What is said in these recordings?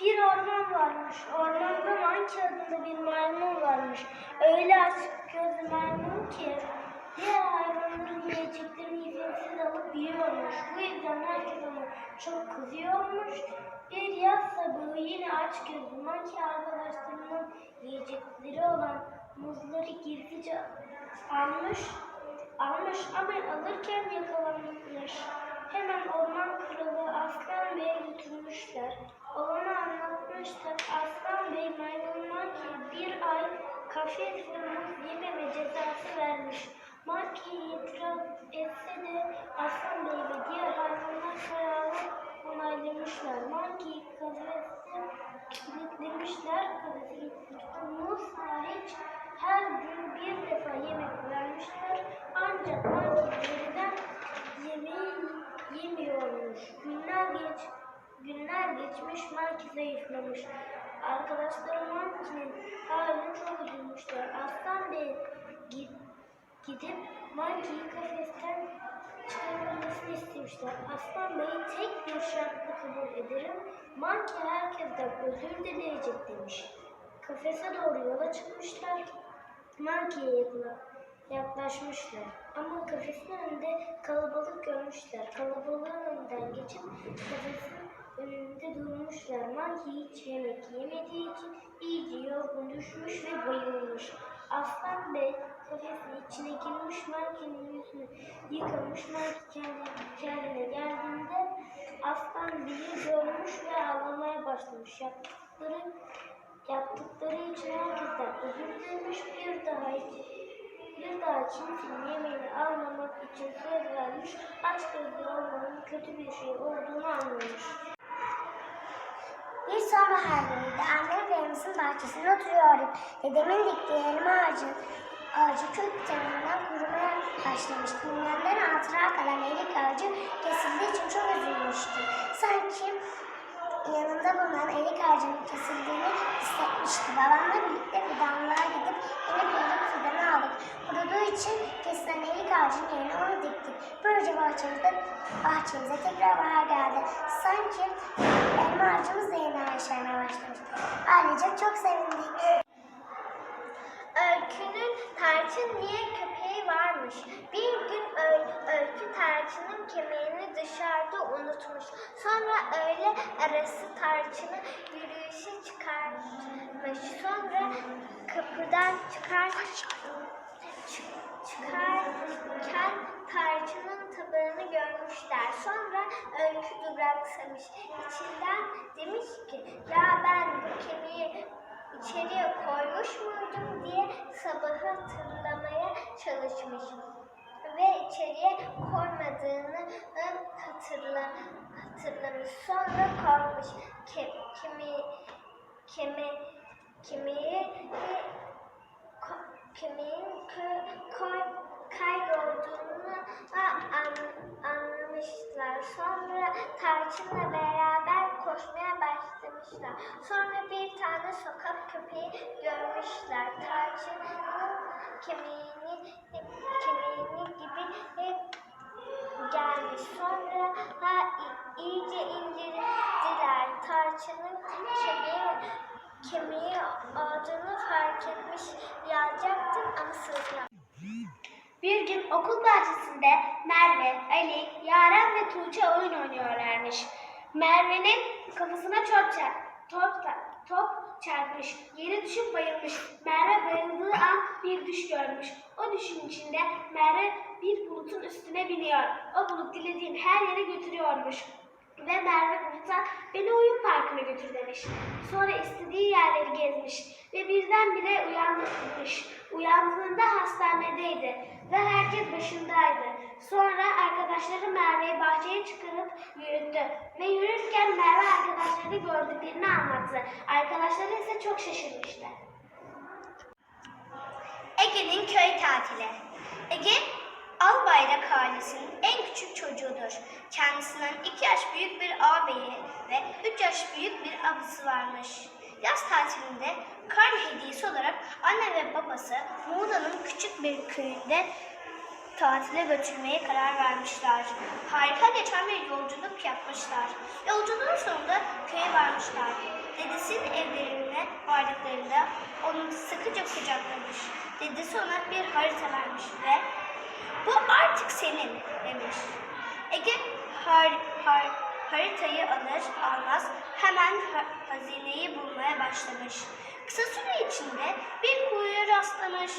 Bir orman varmış. Ormanda Monkey adında bir maymun varmış. Öyle açık gözlü maymun ki diğer hayvanların yiyeceklerini izinsiz alıp yiyormuş. Bu yüzden herkes ona çok kızıyormuş. Bir yaz sabahı yine aç gözlü Monkey arkadaşlarının yiyecekleri olan muzları gizlice almış. Almış ama alırken yakalanmış. Hemen orman kralı Aslan Bey'e götürmüşler. Olanı anlatmışlar. Aslan Bey maymunlar ki bir ay kafes ve muz yememe cezası vermiş. Monkey itiraz etse de Aslan Bey ve diğer hayvanlar kararı onaylamışlar. Monkey kafeste kilitlemişler. Kafese kilitlemişler. Muz hariç her gün bir gidip Monkey'i kafesten çıkarılmasını istemişler. Aslan Bey tek bir şartla kabul ederim. Monkey herkesten özür dileyecek demiş. Kafese doğru yola çıkmışlar. Monkey'e yakla- yaklaşmışlar. Ama kafesin önünde kalabalık görmüşler. Kalabalığın önünden geçip kafesin önünde durmuşlar. Monkey hiç yemek yemediği için iyice yorgun düşmüş ve bayılmış. Aslan Bey kafesin içine girmiş, Monkey'nin yüzünü yıkamış. Monkey kendi, kendine geldiğinde Aslan Bey'i görmüş ve ağlamaya başlamış. Yaptıkları Yaptıkları için herkesten özür dilemiş bir daha bir daha kimsenin yemeğini almamak için söz vermiş, aç gözlü olmanın kötü bir şey olduğunu anlamış. Bir sonbahar günüydü. Annem ve bahçesinde oturuyorduk. Dedemin diktiği elma ağacı, ağacı kök tarafından kurumaya başlamıştı. Bilmemden hatıra kalan erik ağacı kesildiği için çok üzülmüştü. Sanki yanında bulunan erik ağacının kesildiğini hissetmişti. Babamla birlikte fidanlığa gidip yeni bir fidanı aldık. Kuruduğu için kesilen erik ağacının yerine onu diktik. Böylece bahçemizde, bahçemize tekrar bahar geldi. Sanki elma ağacımız da yeniden yeşermeye başlamıştı. Ailecek çok sevindik. Tarçın niye köpeği varmış? Bir gün öl- öykü tarçının kemiğini dışarıda unutmuş. Sonra öğle arası tarçını yürüyüşe çıkarmış. Sonra kapıdan çıkar çık- çıkarken tarçının tabağını görmüşler. Sonra öykü duraksamış. İçinden demiş ki ya ben bu kemiği içeriye koymuş muydum diye sabahı hatırlamaya çalışmış. Ve içeriye koymadığını hatırla, hatırlamış. Sonra kemiği, kemi, kemiği ko- kemiğin kö- koy- kaybolduğunu an- anlamışlar. Sonra tarçınla beraber koşmaya başlamışlar. Sonra tane sokak köpeği görmüşler. Tarçının kemiğini kemiğini gibi e, gelmiş. Sonra ha, iyice incelediler. Tarçının kemiği kemiği olduğunu fark etmiş. Yalacaktım ama sığınamadım. Bir gün okul bahçesinde Merve, Ali, Yaren ve Tuğçe oyun oynuyorlarmış. Merve'nin kafasına top, çarp, top, top çarpmış. Yere düşüp bayılmış. Merve bayıldığı an bir düş görmüş. O düşün içinde Merve bir bulutun üstüne biniyor. O bulut dilediğin her yere götürüyormuş. Ve Merve Bulut'a beni oyun parkına götür demiş. Sonra istediği yerleri gezmiş ve birdenbire uyanmış. Uyandığında hastanedeydi ve herkes başındaydı. Sonra arkadaşları Merve'yi bahçeye çıkarıp yürüttü. Ve yürürken Merve arkadaşları gördüklerini anlattı. Arkadaşları ise çok şaşırmıştı. Ege'nin köy tatili. Ege, Albayrak ailesinin en küçük çocuğudur. Kendisinden iki yaş büyük bir ağabeyi ve üç yaş büyük bir abisi varmış. Yaz tatilinde karne hediyesi olarak anne ve babası Muğla'nın küçük bir köyünde tatile götürmeye karar vermişler. Harika geçen bir yolculuk yapmışlar. Yolculuğun sonunda köye varmışlar. Dedesinin evlerine vardıklarında onu sıkıca kucaklamış. Dedesi ona bir harita vermiş ve bu artık senin demiş. Ege har, har, haritayı alır almaz hemen ha- hazineyi bulmaya başlamış. Kısa süre içinde bir kuyuya rastlamış.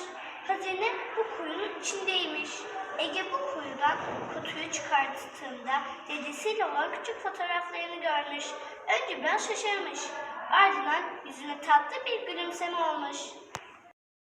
Hazine bu kuyunun içindeymiş. Ege bu kuyudan kutuyu çıkarttığında dedesiyle olan küçük fotoğraflarını görmüş. Önce biraz şaşırmış. Ardından yüzüne tatlı bir gülümseme olmuş.